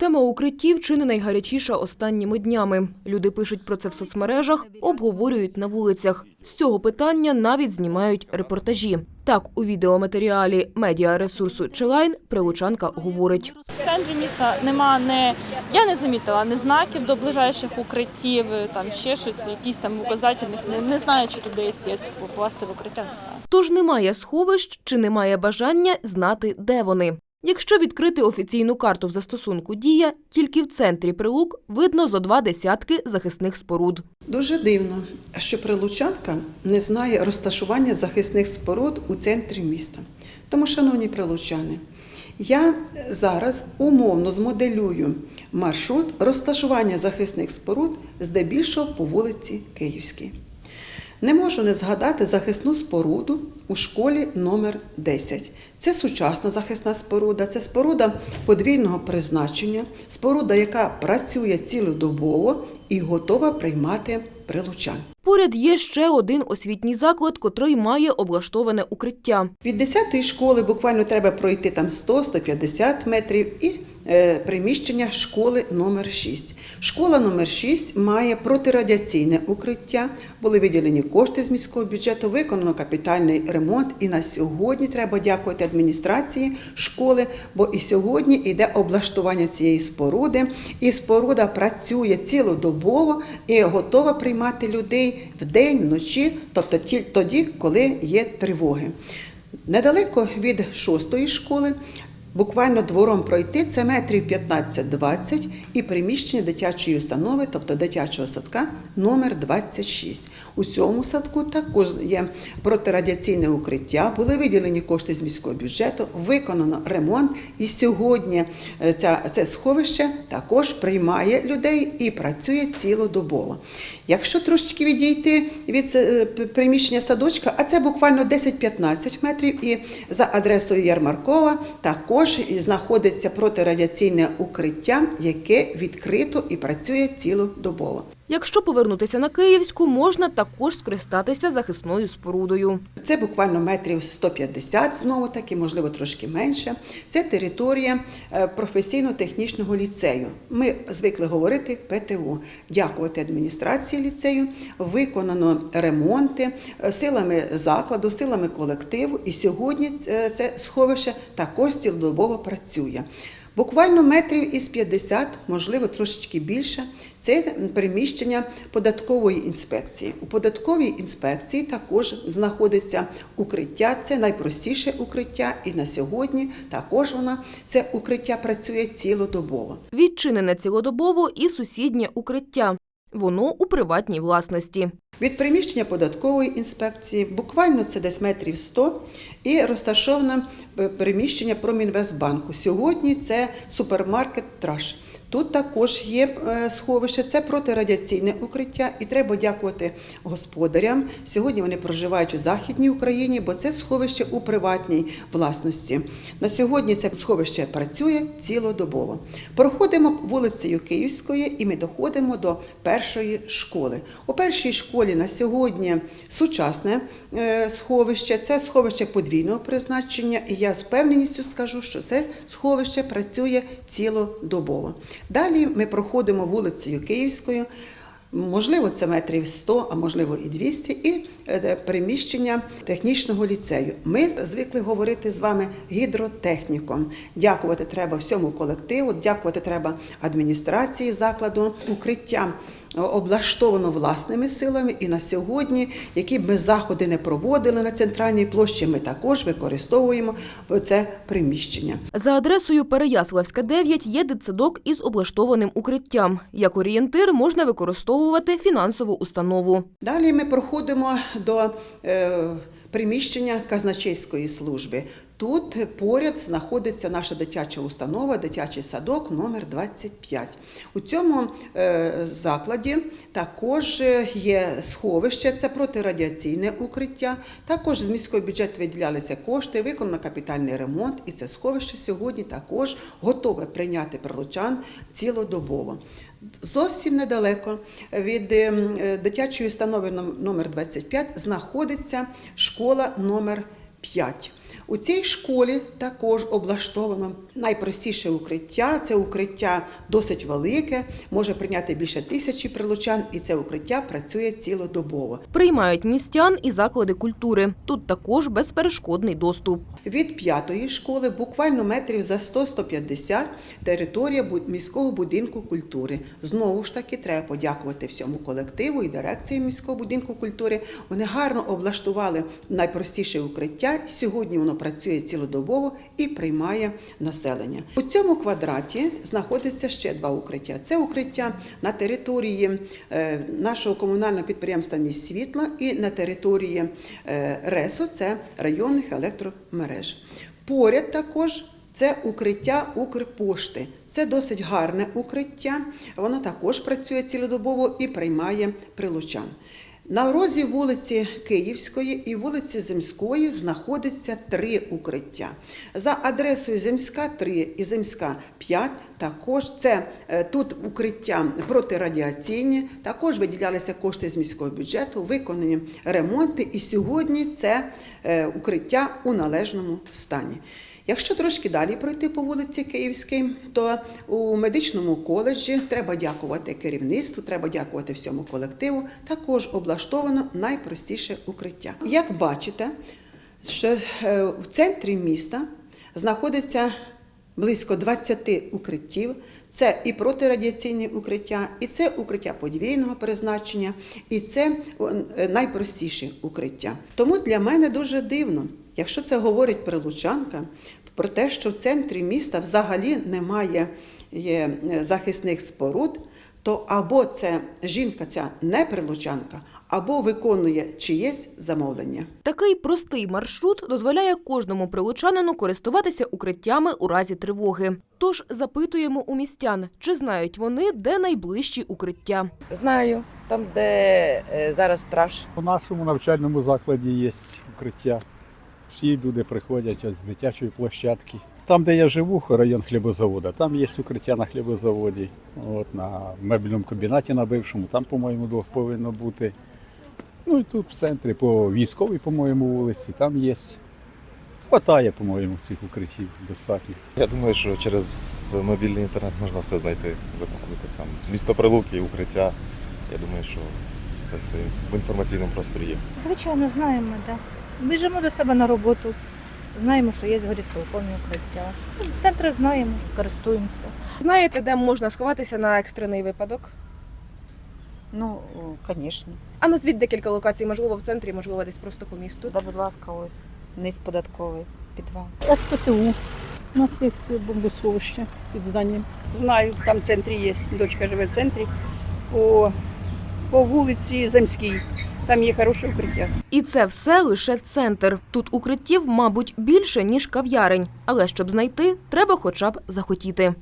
Тема укриттів чи не найгарячіша останніми днями. Люди пишуть про це в соцмережах, обговорюють на вулицях. З цього питання навіть знімають репортажі. Так, у відеоматеріалі медіаресурсу Челайн прилучанка говорить. В центрі міста нема не я не замітила не знаків до ближайших укриттів, там ще щось, якісь там указательних. Не, не знаю, чи туди є попасти в укриття. Не знаю. Тож немає сховищ чи немає бажання знати, де вони. Якщо відкрити офіційну карту в застосунку Дія, тільки в центрі Прилук видно зо два десятки захисних споруд. Дуже дивно, що прилучанка не знає розташування захисних споруд у центрі міста. Тому, шановні прилучани, я зараз умовно змоделюю маршрут розташування захисних споруд здебільшого по вулиці Київській. Не можу не згадати захисну споруду у школі номер 10. Це сучасна захисна споруда, це споруда подвійного призначення, споруда, яка працює цілодобово і готова приймати прилучан. Поряд є ще один освітній заклад, котрий має облаштоване укриття. Від 10-ї школи буквально треба пройти там 100-150 метрів і приміщення школи номер 6. Школа номер 6 має протирадіаційне укриття. Були виділені кошти з міського бюджету, виконано капітальний ремонт. І на сьогодні треба дякувати адміністрації школи, бо і сьогодні йде облаштування цієї споруди. І споруда працює цілодобово і готова приймати людей вдень, вночі, тобто тоді, коли є тривоги. Недалеко від шостої школи, буквально двором пройти, це метрів 15-20 і приміщення дитячої установи, тобто дитячого садка номер 26. У цьому садку також є протирадіаційне укриття, були виділені кошти з міського бюджету, виконано ремонт. І сьогодні е, ця, це сховище також приймає людей і працює цілодобово. Якщо трошечки відійти від е, приміщення садочка, а це буквально 10-15 метрів, і за адресою Ярмаркова також і знаходиться протирадіаційне укриття, яке відкрито і працює цілодобово. Якщо повернутися на Київську, можна також скористатися захисною спорудою. Це буквально метрів 150, знову таки, можливо, трошки менше. Це територія е, професійно-технічного ліцею. Ми звикли говорити ПТУ. Дякувати адміністрації ліцею. Виконано ремонти е, силами закладу, силами колективу. І сьогодні е, це сховище також цілодобово працює. Буквально метрів із 50, можливо, трошечки більше. Це приміщення податкової інспекції. У податковій інспекції також знаходиться укриття. Це найпростіше укриття, і на сьогодні також вона це укриття працює цілодобово. Відчинене цілодобово і сусіднє укриття. Воно у приватній власності. Від приміщення податкової інспекції буквально це десь метрів 100 і розташоване е, приміщення Промінвестбанку. Сьогодні це супермаркет Траш. Тут також є е, сховище, це протирадіаційне укриття, і треба дякувати господарям. Сьогодні вони проживають у Західній Україні, бо це сховище у приватній власності. На сьогодні це сховище працює цілодобово. Проходимо вулицею Київської і ми доходимо до першої школи. У першій школі на сьогодні сучасне е, сховище, це сховище подвійного призначення, і я з певненістю скажу, що це сховище працює цілодобово. Далі ми проходимо вулицею Київською. Можливо, це метрів 100, а можливо і 200, і е, приміщення технічного ліцею. Ми звикли говорити з вами гідротехніком. Дякувати треба всьому колективу, дякувати треба адміністрації закладу, укриття облаштовано власними силами. І на сьогодні, які б ми заходи не проводили на центральній площі, ми також використовуємо це приміщення. За адресою Переяславська, 9 є дитсадок із облаштованим укриттям. Як орієнтир можна використовувати фінансову установу. Далі ми проходимо до е, приміщення казначейської служби. Тут поряд знаходиться наша дитяча установа, дитячий садок номер 25. У цьому е, закладі також є сховище, це протирадіаційне укриття. Також з міського бюджету виділялися кошти, виконано капітальний ремонт, і це сховище сьогодні також готове прийняти прилучан цілодобово. Зовсім недалеко від ем, дитячої установи ном- номер 25 знаходиться школа номер 5. У цій школі також облаштовано найпростіше укриття. Це укриття досить велике, може прийняти більше тисячі прилучан, і це укриття працює цілодобово. Приймають містян і заклади культури. Тут також безперешкодний доступ. Від п'ятої школи буквально метрів за 100-150 територія міського будинку культури. Знову ж таки, треба подякувати всьому колективу і дирекції міського будинку культури. Вони гарно облаштували найпростіше укриття. Сьогодні воно працює цілодобово і приймає населення. У цьому квадраті знаходиться ще два укриття. Це укриття на території е, нашого комунального підприємства «Міст світла і на території е, РЕСО, це районних електромереж. Поряд також це укриття Укрпошти. Це досить гарне укриття. Воно також працює цілодобово і приймає прилучан. На розі вулиці Київської і вулиці Земської знаходиться три укриття. За адресою Земська 3 і Земська 5 також це е, тут укриття протирадіаційні, також виділялися кошти з міського бюджету, виконані ремонти, і сьогодні це е, укриття у належному стані. Якщо трошки далі пройти по вулиці Київській, то у медичному коледжі треба дякувати керівництву, треба дякувати всьому колективу. Також облаштовано найпростіше укриття. Як бачите, що е, в центрі міста знаходиться близько 20 укриттів. Це і протирадіаційні укриття, і це укриття подвійного призначення, і це е, найпростіші укриття. Тому для мене дуже дивно, якщо це говорить прилучанка, про те, що в центрі міста взагалі немає є, е, захисних споруд, то або це жінка ця не прилучанка, або виконує чиєсь замовлення. Такий простий маршрут дозволяє кожному прилучанину користуватися укриттями у разі тривоги. Тож запитуємо у містян, чи знають вони, де найближчі укриття. Знаю, там, де е, зараз страж. У нашому навчальному закладі є укриття. Всі люди приходять от з дитячої площадки. Там, де я живу, район хлібозаводу, там є укриття на хлібозаводі. От, на мебельному комбінаті на бившому, там, по-моєму, двох повинно бути. Ну і тут в центрі, по військовій, по-моєму, вулиці, там є. Хватає, по-моєму, цих укриттів достатньо. Я думаю, що через мобільний інтернет можна все знайти, загуглити там місто Прилуки, укриття. Я думаю, що це все в інформаційному просторі є. Звичайно, знаємо, так. Да. Біжимо до себе на роботу. Знаємо, що є горісполкомні укриття. Центри знаємо, користуємося. Знаєте, де можна сховатися на екстрений випадок? Ну, звісно. А назвіть декілька локацій, можливо, в центрі, можливо, десь просто по місту. Да, будь ласка, ось. Низ податковий підвал. СПТУ. У нас є бомбосховище під зданням. Знаю, там в центрі є. Дочка живе в центрі. По, по вулиці Земській. Там є хороше укриття. І це все лише центр. Тут укриттів, мабуть, більше ніж кав'ярень. Але щоб знайти, треба хоча б захотіти.